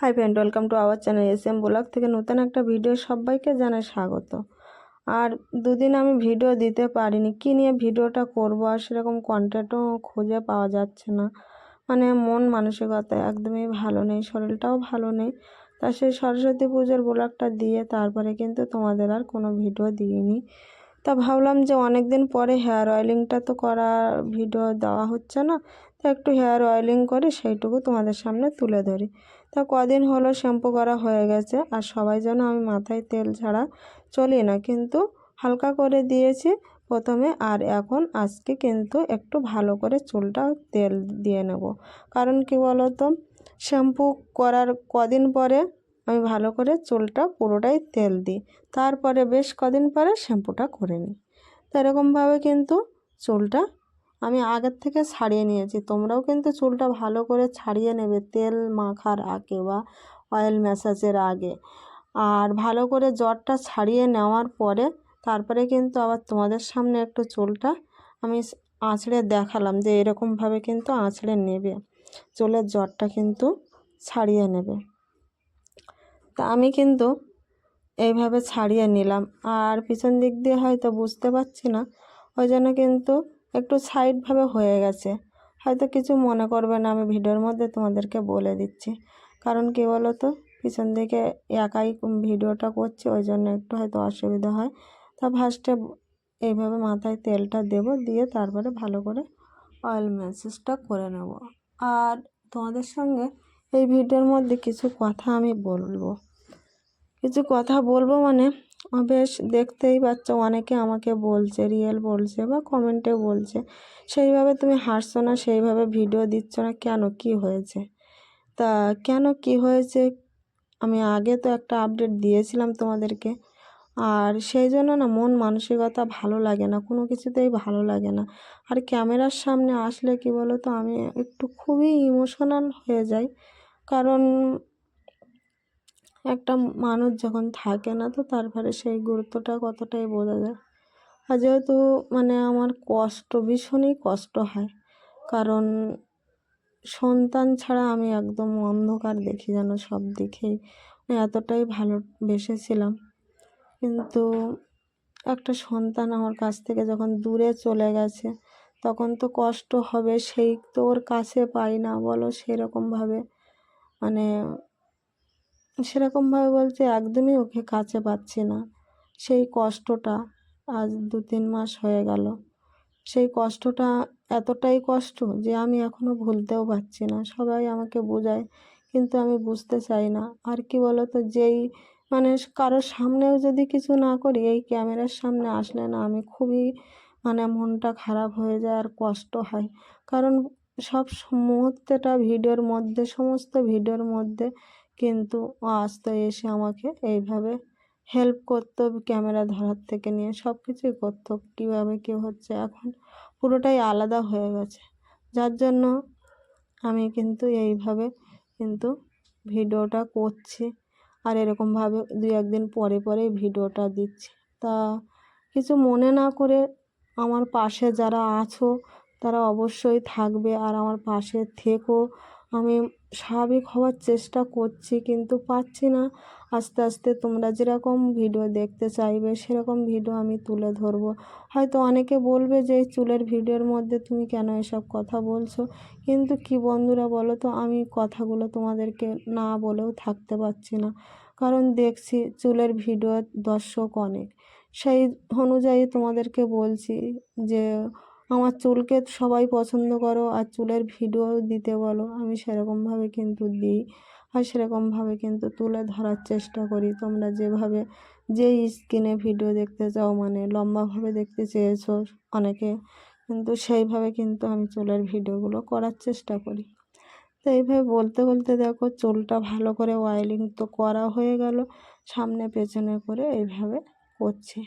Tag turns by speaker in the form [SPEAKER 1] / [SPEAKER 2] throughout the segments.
[SPEAKER 1] Hi friend welcome to our channel S M blog থেকে নতুন একটা ভিডিও সবাইকে জানাই স্বাগত। আর দুদিন আমি ভিডিও দিতে পারিনি, কী নিয়ে ভিডিওটা করব আর সেরকম কন্টেন্টও খুঁজে পাওয়া যাচ্ছে না। মানে মন মানসিকতা একদমই ভালো নেই, শরীরটাও ভালো নেই। তা সেই সরস্বতী পুজোর ব্লগটা দিয়ে তারপরে কিন্তু তোমাদের আর কোনো ভিডিও দিইনি। তা ভাবলাম যে অনেক দিন পরে হেয়ার অয়েলিংটা তো করা ভিডিও দেওয়া হচ্ছে না, তা একটু হেয়ার অয়েলিং করে সেইটুকু তোমাদের সামনে তুলে ধরি। তা কদিন হলো শ্যাম্পু করা হয়ে গেছে আর সবাই যেন আমি মাথায় তেল ছাড়া চলি না। কিন্তু হালকা করে দিয়েছি প্রথমে আর এখন আজকে কিন্তু একটু ভালো করে চুলটা তেল দিয়ে নেব। কারণ কি বলো তো শ্যাম্পু করার কদিন পরে আমি ভালো করে চুলটা পুরোটাই তেল দিই। তারপরে বেশ কদিন পরে শ্যাম্পুটা করে নিই। তো এরকমভাবে কিন্তু চুলটা আমি আগের থেকে ছাড়িয়ে নিয়েছি। তোমরাও কিন্তু চুলটা ভালো করে ছাড়িয়ে নেবে তেল মাখার আগে বা অয়েল ম্যাসাজের আগে। আর ভালো করে জ্বরটা ছাড়িয়ে নেওয়ার পরে তারপরে কিন্তু আবার তোমাদের সামনে একটু চুলটা আমি আঁচড়ে দেখালাম যে এরকমভাবে কিন্তু আঁচড়ে নেবে। চুলের জ্বরটা কিন্তু ছাড়িয়ে নেবে। তা আমি কিন্তু এইভাবে ছাড়িয়ে নিলাম। আর পিছন দিক দিয়ে হয়তো বুঝতে পারছি না। ওই জন্য কিন্তু একটু সাইডভাবে হয়ে গেছে। হয়তো কিছু মনে করবে না, আমি ভিডিওর মধ্যে তোমাদেরকে বলে দিচ্ছি। কারণ কী বলো তো পিছন দিকে একাই ভিডিওটা করছি, ওই জন্য একটু হয়তো অসুবিধা হয়। তা ফার্স্টে এইভাবে মাথায় তেলটা দেব, দিয়ে তারপরে ভালো করে অয়েল ম্যাসেজটা করে নেব। আর তোমাদের সঙ্গে এই ভিডিওর মধ্যে কিছু কথা আমি বলব। কিছু কথা বলব মানে বেশ, দেখতেই পাচ্ছ অনেকে আমাকে বলছে রিয়েল বলছে বা কমেন্টে বলছে, সেইভাবে তুমি হাসছো না, সেইভাবে ভিডিও দিচ্ছ না, কেন কি হয়েছে? তা কেন কি হয়েছে? আমি আগে তো একটা আপডেট দিয়েছিলাম তোমাদেরকে, আর সেই জন্য না মন মানসিকতা ভালো লাগে না, কোনো কিছুতেই ভালো লাগে না। আর ক্যামেরার সামনে আসলে কি বলো তো আমি একটু খুবই ইমোশনাল হয়ে যাই, কারণ একটা মানুষ যখন থাকে না, তো তারপরে সেই গুরুত্বটা কতটাই বোঝা যায়। আর যেহেতু মানে আমার কষ্ট ভীষণই কষ্ট হয়, কারণ সন্তান ছাড়া আমি একদম অন্ধকার দেখি যেন সব দিকেই। এতটাই ভালোবেসেছিলাম কিন্তু একটা সন্তান আমার কাছ থেকে যখন দূরে চলে গেছে, তখন তো কষ্ট হবে, সেই তো ওর কাছে পাই না, বলো সেরকমভাবে। মানে সেরকমভাবে বলতে একদমই ওকে কাছে পাচ্ছি না। সেই কষ্টটা আজ দু তিন মাস হয়ে গেল। সেই কষ্টটা এতটাই কষ্ট যে আমি এখনও ভুলতেও পারছি না। সবাই আমাকে বোঝায়, কিন্তু আমি বুঝতে চাই না। আর কি বলো তো যেই মানে কারোর সামনেও যদি কিছু না করি, এই ক্যামেরার সামনে আসলে না আমি খুবই মানে মনটা খারাপ হয়ে যায় আর কষ্ট হয়। কারণ সব মুহূর্তেটা ভিডিওর মধ্যে, সমস্ত ভিডিওর মধ্যে কিন্তু আসতো এসে আমাকে এইভাবে হেল্প করতো ক্যামেরা ধরার থেকে নিয়ে সব কিছুই করতো কীভাবে কী হচ্ছে? এখন পুরোটাই আলাদা হয়ে গেছে। যার জন্য আমি কিন্তু এইভাবে কিন্তু ভিডিওটা করছি আর এরকমভাবে দুই একদিন পরে পরে ভিডিওটা দিচ্ছি। তা কিছু মনে না করে আমার পাশে যারা আছো তারা অবশ্যই থাকবে আর আমার পাশে থেকেও আমি স্বাভাবিক হওয়ার চেষ্টা করছি কিন্তু পাচ্ছি না। আস্তে আস্তে তোমরা যেরকম ভিডিও দেখতে চাইবে সেরকম ভিডিও আমি তুলে ধরবো। হয়তো অনেকে বলবে যে এই চুলের ভিডিওর মধ্যে তুমি কেন এসব কথা বলছো? কিন্তু কি বন্ধুরা বলো তো, আমি কথাগুলো তোমাদেরকে না বলেও থাকতে পারছি না। কারণ দেখছি চুলের ভিডিও দর্শক অনেক। সেই অনুযায়ী তোমাদেরকে বলছি যে আমার চুলকে সবাই পছন্দ করো আর চুলের ভিডিও দিতে বলো। আমি সেরকমভাবে কিন্তু দিই আর সেরকমভাবে কিন্তু তুলে ধরার চেষ্টা করি। তোমরা যেভাবে যেই স্কিনে ভিডিও দেখতে চাও মানে লম্বাভাবে দেখতে চেয়েছো অনেকে, কিন্তু সেইভাবে কিন্তু আমি চুলের ভিডিওগুলো করার চেষ্টা করি। তো এইভাবে বলতে বলতে দেখো, চুলটা ভালো করে ওয়াইলিং তো করা হয়ে গেল, সামনে পেছনে করে এইভাবে করছি।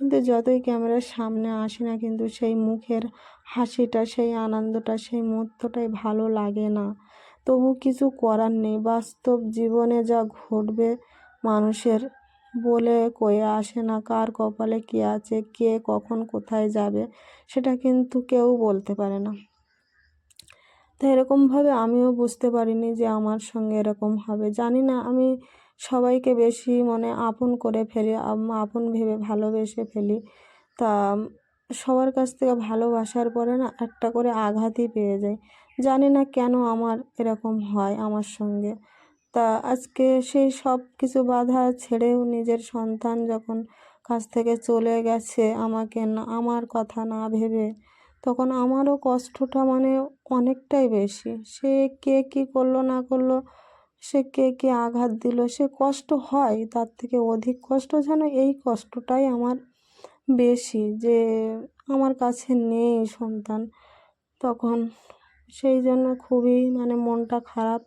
[SPEAKER 1] কিন্তু যতই ক্যামেরার সামনে আসি না কিন্তু সেই মুখের হাসিটা, সেই আনন্দটা, সেই মুহূর্তটাই ভালো লাগে না। তবু কিছু করার নেই। বাস্তব জীবনে যা ঘটবে মানুষের বলে কয়ে আসে না কার কপালে কী আছে, কে কখন কোথায় যাবে সেটা কিন্তু কেউ বলতে পারে না। তো এরকমভাবে আমিও বুঝতে পারিনি যে আমার সঙ্গে এরকম হবে। জানি না আমি সবাইকে বেশি মানে আপন করে ফেলি আপন ভেবে ভালোবেসে ফেলি। তা সবার কাছ থেকে ভালোবাসার পরে না একটা করে আঘাতই পেয়ে যাই। জানি না কেন আমার এরকম হয় আমার সঙ্গে। তা, আজকে সেই সব কিছু বাধা ছেড়েও নিজের সন্তান যখন কাছ থেকে চলে গেছে আমাকে না, আমার কথা না ভেবে, তখন আমারও কষ্টটা মানে অনেকটাই বেশি। সে কে কী করল না করল সে কে কে আঘাত দিল? সে কষ্ট হয়, তার থেকে অধিক কষ্ট যেন এই কষ্টটাই আমার বেশি, যে আমার কাছে নেই সন্তান। তখন সেই জন্য খুবই মানে মনটা খারাপ।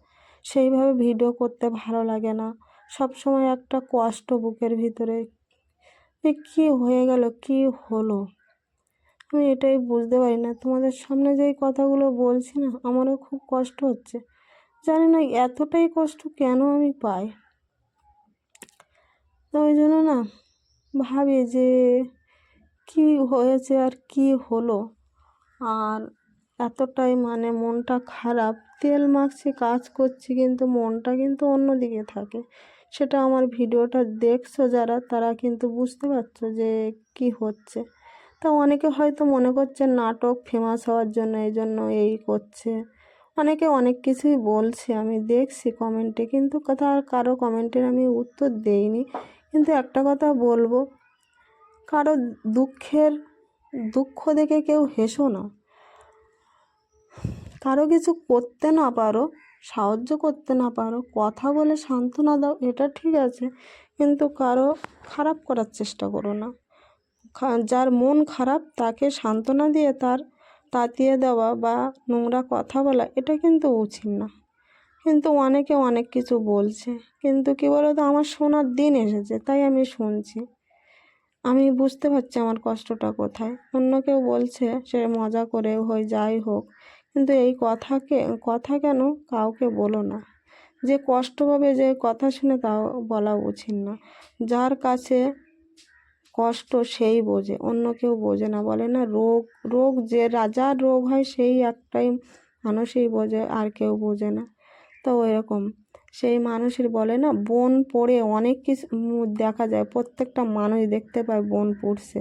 [SPEAKER 1] সেইভাবে ভিডিও করতে ভালো লাগে না। সব সময় একটা কষ্ট বুকের ভিতরে। যে কী হয়ে গেল? কী হলো? আমি এটাই বুঝতে পারি না। তোমাদের সামনে যে কথাগুলো বলছি না, আমারও খুব কষ্ট হচ্ছে। জানি না এতটাই কষ্ট কেন আমি পাই। তো ওই জন্য না ভাবি যে কি হয়েছে আর কি হলো? আর এতটাই মানে মনটা খারাপ, তেল মাখছি, কাজ করছি, কিন্তু মনটা কিন্তু অন্যদিকে থাকে। সেটা আমার ভিডিওটা দেখছ যারা, তারা কিন্তু বুঝতে পারছ যে কি হচ্ছে। তা অনেকে হয়তো মনে করছে নাটক ফেমাস হওয়ার জন্য, এই জন্য এই করছে। অনেকে অনেক কিছুই বলছে, আমি দেখছি কমেন্টে কিন্তু কথা আর কারও কমেন্টের আমি উত্তর দেইনি। কিন্তু একটা কথা বলব, কারও দুঃখের দুঃখ দেখে কেউ হেসো না। কারও কিছু করতে না পারো, সাহায্য করতে না পারো, কথা বলে সান্ত্বনা দাও, এটা ঠিক আছে, কিন্তু কারও খারাপ করার চেষ্টা করো না। যার মন খারাপ, তাকে সান্ত্বনা দিয়ে তার তাতিয়ে দেওয়া বা নোংরা কথা বলা, এটা কিন্তু উচিত না। কিন্তু অনেকে অনেক কিছু বলছে, কিন্তু কী বলো তো আমার শোনার দিন এসেছে, তাই আমি শুনছি। আমি বুঝতে পারছি আমার কষ্টটা কোথায়। অন্য কেউ বলছে সে মজা করে হয় যাই হোক, কিন্তু এই কথাকে, কথা কেন কাউকে বলো না। যে কষ্ট পাবে যে কথা শুনে তাও বলা উচিত না। যার কাছে কষ্ট সেই বোঝে, অন্য কেউ বোঝে না। বলে না, রোগ রোগ যে রাজার রোগ হয়, সেই একটাই মানুষই বোঝে, আর কেউ বোঝে না। তো এরকম। সেই মানুষের বলে না, বন পড়ে অনেক কিছু দেখা যায়, প্রত্যেকটা মানুষ দেখতে পায় বন পুড়ছে।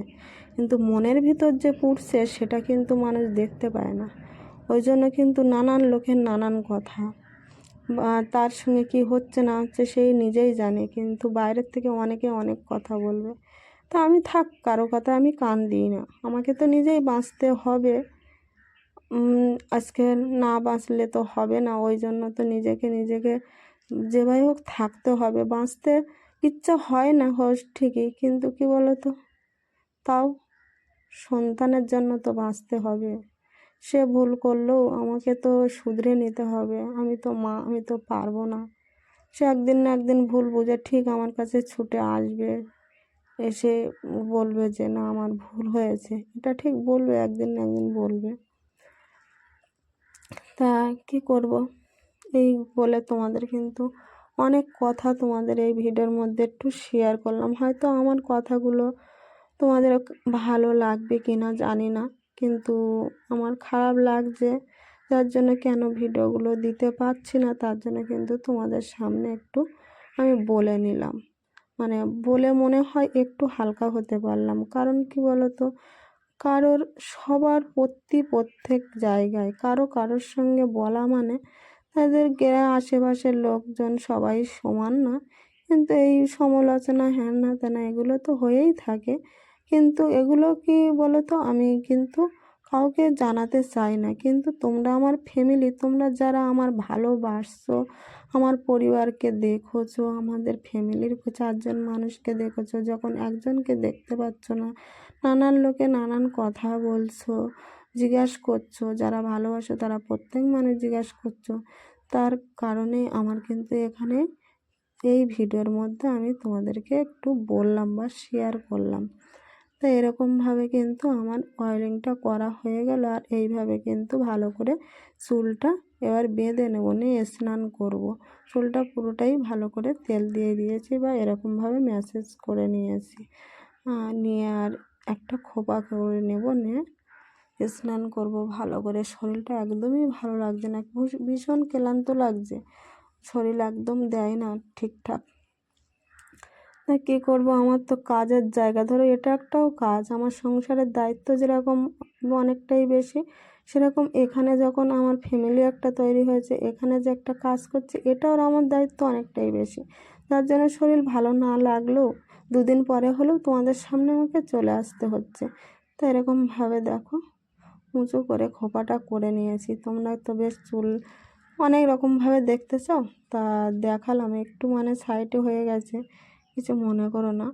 [SPEAKER 1] কিন্তু মনের ভিতর যে পুড়ছে, সেটা কিন্তু মানুষ দেখতে পায় না। ওই জন্য কিন্তু নানান লোকের নানান কথা। তার সঙ্গে কি হচ্ছে না হচ্ছে সেই নিজেই জানে, কিন্তু বাইরের থেকে অনেকে অনেক কথা বলবে। তা আমি থাক, কারও কথা আমি কান দিই না। আমাকে তো নিজেই বাঁচতে হবে। আজকে না বাঁচলে তো হবে না, ওই জন্য তো নিজেকে নিজেকে যেভাবে হোক থাকতে হবে। বাঁচতে ইচ্ছা হয় না হোস, ঠিকই, কিন্তু কি বলো তো তাও সন্তানের জন্য তো বাঁচতে হবে। সে ভুল করলেও আমাকে তো শুধরে নিতে হবে। আমি তো মা, আমি তো পারব না। সে একদিন না একদিন ভুল বুঝে ঠিক আমার কাছে ছুটে আসবে। এসে বলবে যে, না, আমার ভুল হয়েছে। এটা ঠিক বলবে, একদিন না একদিন বলবে। তা কি করব? এই বলে তোমাদের কিন্তু অনেক কথা তোমাদের এই ভিডিওর মধ্যে একটু শেয়ার করলাম। হয়তো আমার কথাগুলো তোমাদের ভালো লাগবে কি না জানি না, কিন্তু আমার খারাপ লাগছে। যার জন্য কেন ভিডিওগুলো দিতে পারছি না, তার জন্য কিন্তু তোমাদের সামনে একটু আমি বলে নিলাম। মানে বলে মনে হয় একটু হালকা হতে পারলাম। কারণ কি বলো তো কারোর সবার প্রতি প্রত্যেক জায়গায়। কারও কারোর সঙ্গে বলা মানে তাদের গ্রা, আশেপাশের লোকজন সবাই সমান না। কিন্তু এই সমালোচনা হ্যান না তেনা এগুলো তো হয়েই থাকে। কিন্তু এগুলো কি বলো তো আমি কিন্তু কাউকে জানাতে চাই না। কিন্তু তোমরা আমার ফ্যামিলি তোমরা যারা আমার ভালোবাসছো, আমার পরিবারকে দেখেছ, আমাদের ফ্যামিলির চারজন মানুষকে দেখেছ, যখন একজনকে দেখতে পাচ্ছ না, নানান লোকে নানান কথা বলছো, জিজ্ঞাস করছ, যারা ভালোবাসো তারা প্রত্যেক মানুষ জিজ্ঞাস করছ, তার কারণে আমার কিন্তু এখানে এই ভিডিওর মধ্যে আমি তোমাদেরকে একটু বললাম বা শেয়ার করলাম। তো এরকমভাবে কিন্তু আমার অয়েলিংটা করা হয়ে গেল আর এইভাবে কিন্তু ভালো করে চুলটা এবার বেঁধে নেব, নিয়ে স্নান করব। চুলটা পুরোটাই ভালো করে তেল দিয়ে দিয়েছি বা এরকমভাবে ম্যাসেজ করে নিয়েছি। নিয়ে আর একটা খোপা করে নেব, নিয়ে স্নান করব ভালো করে। শরীরটা একদমই ভালো লাগছে না, ভীষ- ভীষণ ক্লান্ত লাগছে। শরীর একদম দেয় না ঠিকঠাক। তা কী করব? আমার তো কাজের জায়গা। ধরো এটা একটাও কাজ। আমার সংসারের দায়িত্ব যেরকম অনেকটাই বেশি, সেরকম এখানে যখন আমার ফ্যামিলি একটা তৈরি হয়েছে, এখানে যে একটা কাজ করছে, এটাও আমার দায়িত্ব অনেকটাই বেশি। যার জন্য শরীর ভালো না লাগলেও দুদিন পরে হলেও তোমাদের সামনে আমাকে চলে আসতে হচ্ছে। তো এরকমভাবে দেখো, উঁচু করে খোপাটা করে নিয়েছি। তোমরা তো বেশ চুল অনেক রকমভাবে দেখতে চাও। তা দেখালাম, একটু মানে সাইডে হয়ে গেছে। কিছু মনে করো না।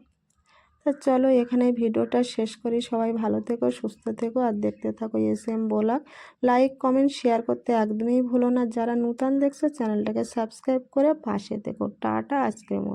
[SPEAKER 1] তা চলো এখানে ভিডিওটা শেষ করি। সবাই ভালো থেকো, সুস্থ থেকো আর দেখতে থাকো S M blog like comment share করতে একদমই ভুলো না। যারা নূতন দেখছ, চ্যানেলটাকে সাবস্ক্রাইব করে পাশে থেকো। টাটা, আজকের মতো।